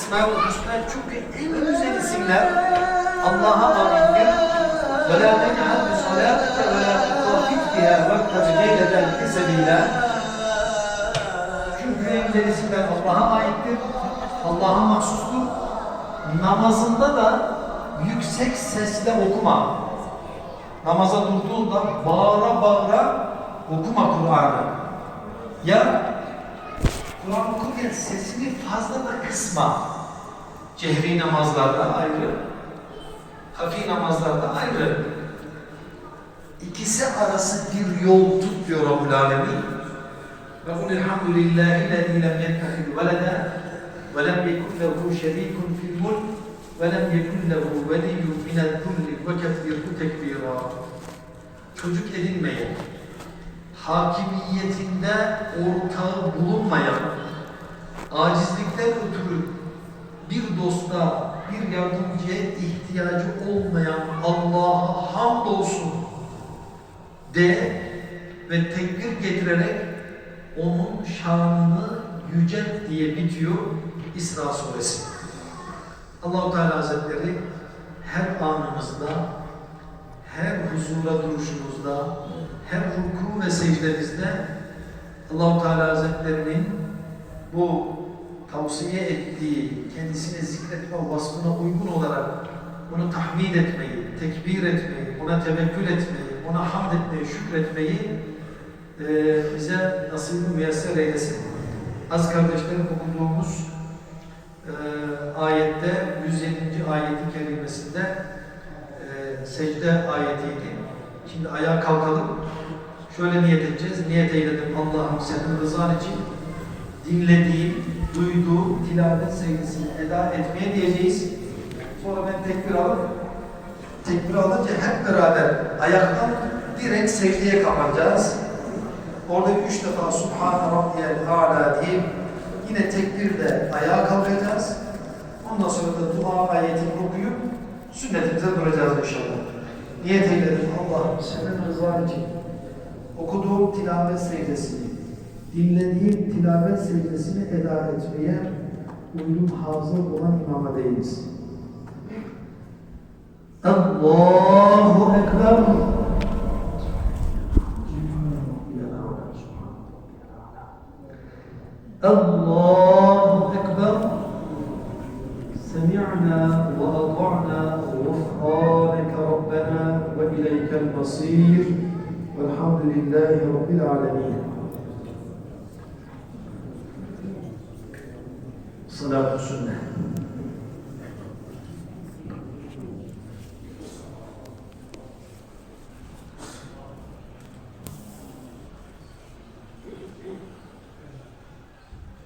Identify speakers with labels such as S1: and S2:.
S1: Esma-ül Hüsna çünkü en güzel isimler Allah'a aittir. Ve la tenhal bi salatike ve la tukafif biha vaktabi leyleden kesebiyle. Çünkü en güzel isimler Allah'a aittir. Allah'a mahsustur. Namazında da yüksek sesle okuma. Namaza durduğunda bağıra bağıra okuma Kur'an'ı. Ya Kur'an okurken sesini fazla da kısma. Cehri namazlarda ayrı, hafi namazlarda ayrı. İkisi arası bir yol tut diyor Rabbul Alemin. Ve kul elhamdülillahi lezî lem yettehid veleda ve lem yekun lehu şerîkun fil mulk ve lem yekun lehu veliyyun minel zulli ve keffirhu tekbira. Çocuk edinmeyin hakimiyetinde ortağı bulunmayan, acizlikten ötürü bir dosta, bir yardımcıya ihtiyacı olmayan Allah'a hamdolsun de ve tekbir getirerek onun şanını yücelt diye bitiyor İsra suresi. Allahu Teala Hazretleri her anımızda, her huzura duruşumuzda, hem ruku ve secdemizde Allahu Teala Hazretlerinin bu tavsiye ettiği, kendisine zikretme vasfına uygun olarak onu tahmid etmeyi, tekbir etmeyi, ona tevekkül etmeyi, ona hamd etmeyi, şükretmeyi e, bize nasip müyesser eylesin. Az kardeşlerim okuduğumuz e, ayette, 107. ayeti kerimesinde e, secde ayetiydi. Şimdi ayağa kalkalım. Şöyle niyet edeceğiz. Niyet eyledim Allah'ım senin rızan için dinlediğim, duyduğum tilavet sevgisini eda etmeye diyeceğiz. Sonra ben tekbir alıp tekbir alınca hep beraber ayaktan direkt secdeye kapanacağız. Orada üç defa Subhan Rabbiyel A'la deyip yine tekbirle ayağa kalkacağız. Ondan sonra da dua ayetini okuyup sünnetimize duracağız inşallah. Niyet eyledim Allah'ım senin rızan için okuduğum tilavet secdesini, dinlediğim tilavet secdesini eda etmeye uyum hazır olan imama değiliz. Allahu Ekber. Allahu Ekber. Semi'na ve ata'na gufraneke Rabbena ve ileykel masir. Elhamdülillahi Rabbil Alemin. Salatu sünnet.